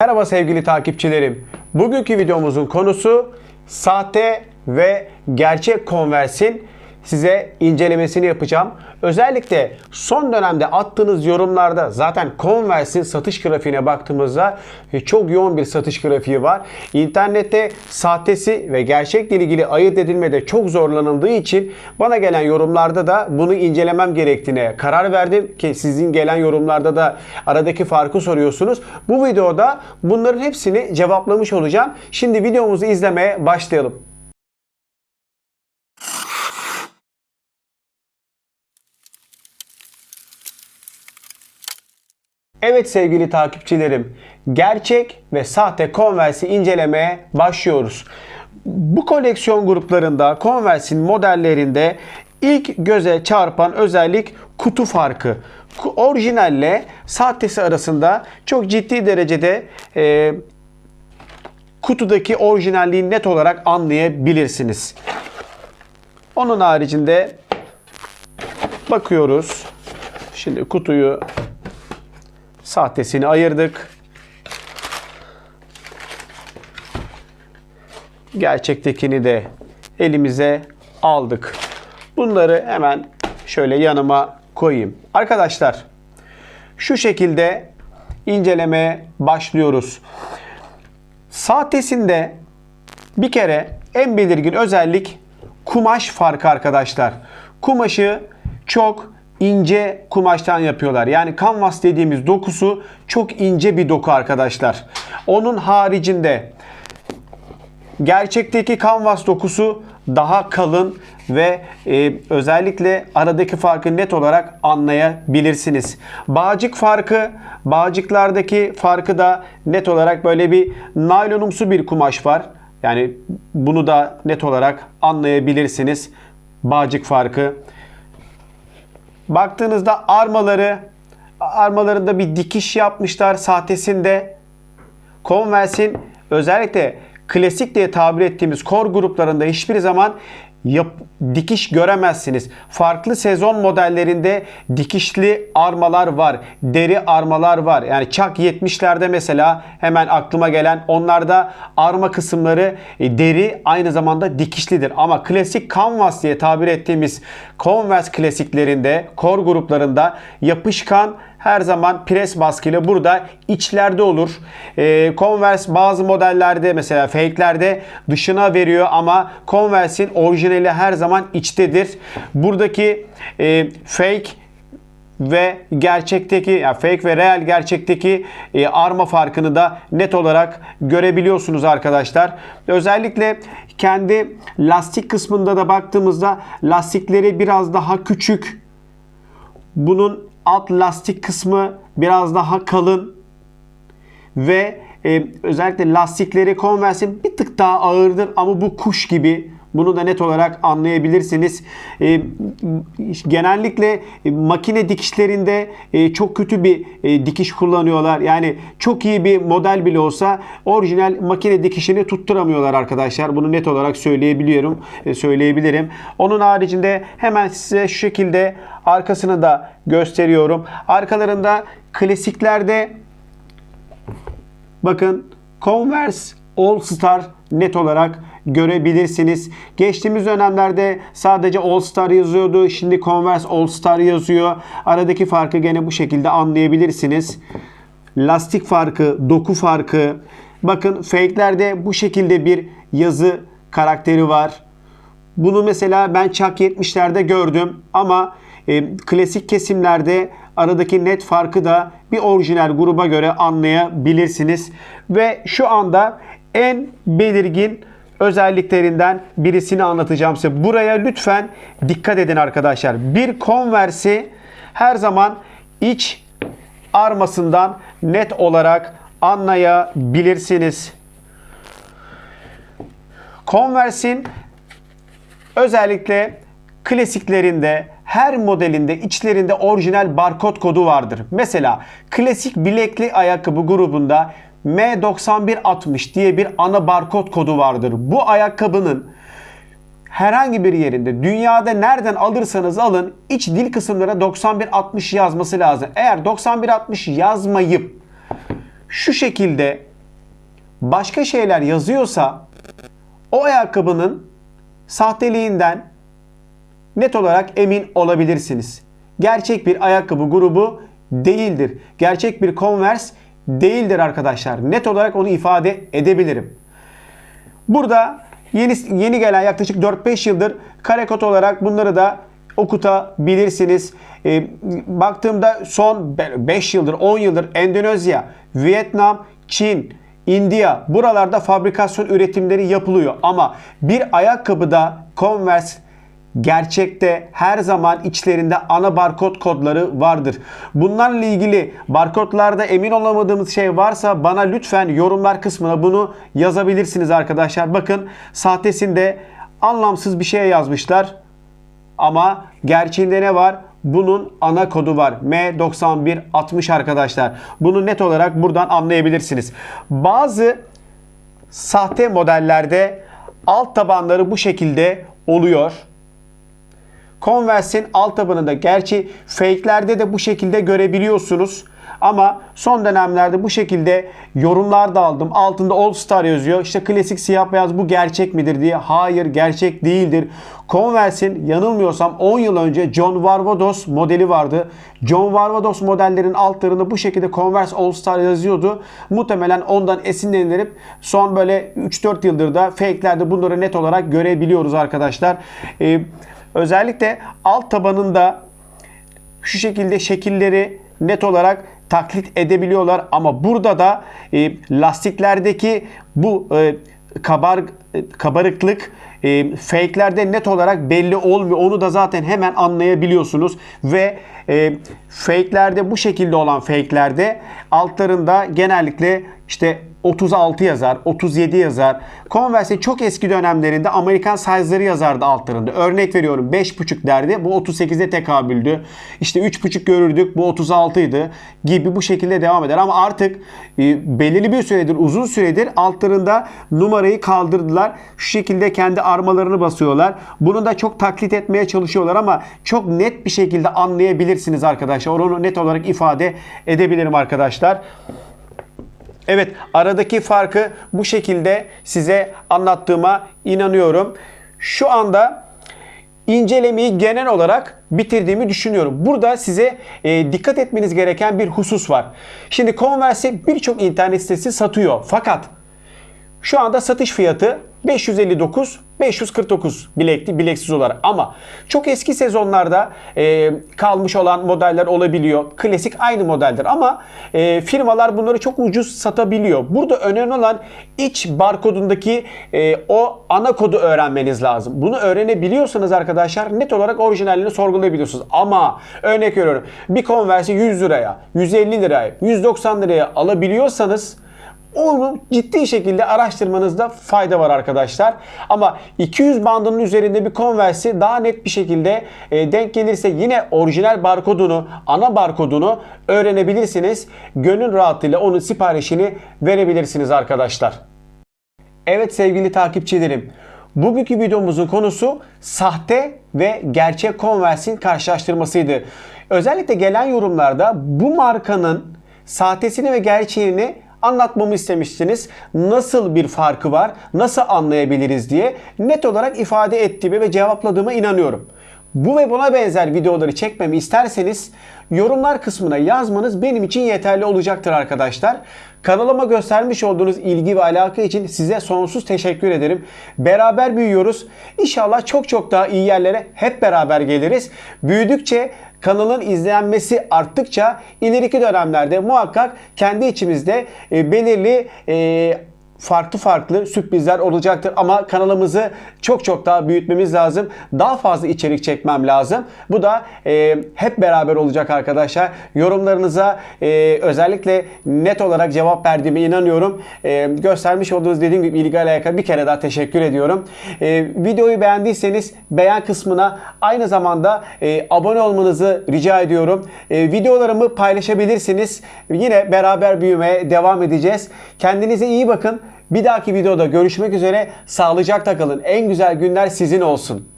Merhaba sevgili takipçilerim. Bugünkü videomuzun konusu sahte ve gerçek konversin size incelemesini yapacağım. Özellikle son dönemde attığınız yorumlarda zaten Converse'in satış grafiğine baktığımızda e, çok yoğun bir satış grafiği var. İnternette sahtesi ve gerçekle ilgili ayırt edilmede çok zorlanıldığı için bana gelen yorumlarda da bunu incelemem gerektiğine karar verdim ki sizin gelen yorumlarda da aradaki farkı soruyorsunuz. Bu videoda bunların hepsini cevaplamış olacağım. Şimdi videomuzu izlemeye başlayalım. Evet sevgili takipçilerim, gerçek ve sahte Converse'i incelemeye başlıyoruz. Bu koleksiyon gruplarında Converse'in modellerinde ilk göze çarpan özellik kutu farkı. Orijinalle sahtesi arasında çok ciddi derecede e, kutudaki orijinalliği net olarak anlayabilirsiniz. Onun haricinde bakıyoruz. Şimdi kutuyu sahtesini ayırdık. Gerçektekini de elimize aldık. Bunları hemen şöyle yanıma koyayım. Arkadaşlar şu şekilde incelemeye başlıyoruz. Sahtesinde bir kere en belirgin özellik kumaş farkı arkadaşlar. Kumaşı çok ince kumaştan yapıyorlar. Yani canvas dediğimiz dokusu çok ince bir doku arkadaşlar. Onun haricinde gerçekteki canvas dokusu daha kalın ve e, özellikle aradaki farkı net olarak anlayabilirsiniz. Bağcık farkı, bağcıklardaki farkı da net olarak böyle bir naylonumsu bir kumaş var. Yani bunu da net olarak anlayabilirsiniz. Bağcık farkı. Baktığınızda armaları, armalarında bir dikiş yapmışlar sahtesinde. Converse'in özellikle klasik diye tabir ettiğimiz core gruplarında hiçbir zaman yap, dikiş göremezsiniz. Farklı sezon modellerinde dikişli armalar var. Deri armalar var. Yani çak 70'lerde mesela hemen aklıma gelen onlarda arma kısımları e, deri aynı zamanda dikişlidir. Ama klasik canvas diye tabir ettiğimiz Converse klasiklerinde, core gruplarında yapışkan her zaman pres baskıyla burada içlerde olur. Ee, Converse bazı modellerde mesela fake'lerde dışına veriyor ama Converse'in orijinali her zaman içtedir. Buradaki e, fake ve gerçekteki yani fake ve real gerçekteki e, arma farkını da net olarak görebiliyorsunuz arkadaşlar. Özellikle kendi lastik kısmında da baktığımızda lastikleri biraz daha küçük. Bunun alt lastik kısmı biraz daha kalın ve e, özellikle lastikleri Converse'in bir tık daha ağırdır ama bu kuş gibi. Bunu da net olarak anlayabilirsiniz. E, genellikle e, makine dikişlerinde e, çok kötü bir e, dikiş kullanıyorlar. Yani çok iyi bir model bile olsa orijinal makine dikişini tutturamıyorlar arkadaşlar. Bunu net olarak söyleyebiliyorum, e, söyleyebilirim. Onun haricinde hemen size şu şekilde arkasını da gösteriyorum. Arkalarında klasiklerde bakın Converse All Star net olarak görebilirsiniz. Geçtiğimiz dönemlerde sadece All Star yazıyordu. Şimdi Converse All Star yazıyor. Aradaki farkı gene bu şekilde anlayabilirsiniz. Lastik farkı, doku farkı. Bakın fake'lerde bu şekilde bir yazı karakteri var. Bunu mesela ben Chuck 70'lerde gördüm ama e, klasik kesimlerde aradaki net farkı da bir orijinal gruba göre anlayabilirsiniz. Ve şu anda en belirgin özelliklerinden birisini anlatacağım size. Buraya lütfen dikkat edin arkadaşlar. Bir Converse'i her zaman iç armasından net olarak anlayabilirsiniz. Converse'in özellikle klasiklerinde her modelinde içlerinde orijinal barkod kodu vardır. Mesela klasik bilekli ayakkabı grubunda M9160 diye bir ana barkod kodu vardır. Bu ayakkabının herhangi bir yerinde dünyada nereden alırsanız alın iç dil kısımlara 9160 yazması lazım. Eğer 9160 yazmayıp şu şekilde başka şeyler yazıyorsa o ayakkabının sahteliğinden net olarak emin olabilirsiniz. Gerçek bir ayakkabı grubu değildir. Gerçek bir Converse değildir arkadaşlar. Net olarak onu ifade edebilirim. Burada yeni yeni gelen yaklaşık 4-5 yıldır karekot olarak bunları da okutabilirsiniz. E, baktığımda son 5 yıldır 10 yıldır Endonezya, Vietnam, Çin, India buralarda fabrikasyon üretimleri yapılıyor. Ama bir ayakkabıda Converse gerçekte her zaman içlerinde ana barkod kodları vardır. Bunlarla ilgili barkodlarda emin olamadığımız şey varsa bana lütfen yorumlar kısmına bunu yazabilirsiniz arkadaşlar. Bakın sahtesinde anlamsız bir şey yazmışlar. Ama gerçeğinde ne var? Bunun ana kodu var. M9160 arkadaşlar. Bunu net olarak buradan anlayabilirsiniz. Bazı sahte modellerde alt tabanları bu şekilde oluyor. Converse'in alt tabanında gerçi fake'lerde de bu şekilde görebiliyorsunuz. Ama son dönemlerde bu şekilde yorumlar da aldım. Altında All Star yazıyor. İşte klasik siyah beyaz bu gerçek midir diye. Hayır gerçek değildir. Converse'in yanılmıyorsam 10 yıl önce John Varvatos modeli vardı. John Varvatos modellerin altlarında bu şekilde Converse All Star yazıyordu. Muhtemelen ondan esinlenilip son böyle 3-4 yıldır da fake'lerde bunları net olarak görebiliyoruz arkadaşlar. Ee, özellikle alt tabanında şu şekilde şekilleri net olarak taklit edebiliyorlar ama burada da e, lastiklerdeki bu e, kabar e, kabarıklık e, fake'lerde net olarak belli olmuyor. Onu da zaten hemen anlayabiliyorsunuz ve e, fake'lerde bu şekilde olan fake'lerde altlarında genellikle işte 36 yazar, 37 yazar. Converse çok eski dönemlerinde Amerikan size'ları yazardı altlarında. Örnek veriyorum 5.5 derdi. Bu 38'e tekabüldü. İşte 3.5 görürdük. Bu 36 idi gibi bu şekilde devam eder. Ama artık e, belirli bir süredir, uzun süredir altlarında numarayı kaldırdılar. Şu şekilde kendi armalarını basıyorlar. Bunu da çok taklit etmeye çalışıyorlar ama çok net bir şekilde anlayabilirsiniz arkadaşlar. Onu net olarak ifade edebilirim arkadaşlar. Evet aradaki farkı bu şekilde size anlattığıma inanıyorum. Şu anda incelemeyi genel olarak bitirdiğimi düşünüyorum. Burada size e, dikkat etmeniz gereken bir husus var. Şimdi Converse birçok internet sitesi satıyor. Fakat şu anda satış fiyatı 559 549 bilekli bileksiz olarak ama çok eski sezonlarda e, kalmış olan modeller olabiliyor. Klasik aynı modeldir ama e, firmalar bunları çok ucuz satabiliyor. Burada önemli olan iç barkodundaki e, o ana kodu öğrenmeniz lazım. Bunu öğrenebiliyorsanız arkadaşlar net olarak orijinalini sorgulayabiliyorsunuz. Ama örnek veriyorum bir Converse 100 liraya, 150 liraya, 190 liraya alabiliyorsanız onu ciddi şekilde araştırmanızda fayda var arkadaşlar. Ama 200 bandının üzerinde bir Converse'i daha net bir şekilde e, denk gelirse yine orijinal barkodunu, ana barkodunu öğrenebilirsiniz. Gönül rahatlığıyla onun siparişini verebilirsiniz arkadaşlar. Evet sevgili takipçilerim. Bugünkü videomuzun konusu sahte ve gerçek Converse'in karşılaştırmasıydı. Özellikle gelen yorumlarda bu markanın sahtesini ve gerçeğini anlatmamı istemiştiniz. Nasıl bir farkı var, nasıl anlayabiliriz diye net olarak ifade ettiğime ve cevapladığıma inanıyorum. Bu ve buna benzer videoları çekmemi isterseniz yorumlar kısmına yazmanız benim için yeterli olacaktır arkadaşlar. Kanalıma göstermiş olduğunuz ilgi ve alaka için size sonsuz teşekkür ederim. Beraber büyüyoruz. İnşallah çok çok daha iyi yerlere hep beraber geliriz. Büyüdükçe kanalın izlenmesi arttıkça ileriki dönemlerde muhakkak kendi içimizde e, belirli e, farklı farklı sürprizler olacaktır ama kanalımızı çok çok daha büyütmemiz lazım. Daha fazla içerik çekmem lazım. Bu da e, hep beraber olacak arkadaşlar. Yorumlarınıza e, özellikle net olarak cevap verdiğime inanıyorum. E, göstermiş olduğunuz dediğim gibi ilgi alaka bir kere daha teşekkür ediyorum. E, videoyu beğendiyseniz beğen kısmına aynı zamanda e, abone olmanızı rica ediyorum. E, videolarımı paylaşabilirsiniz. Yine beraber büyümeye devam edeceğiz. Kendinize iyi bakın. Bir dahaki videoda görüşmek üzere. Sağlıcakla kalın. En güzel günler sizin olsun.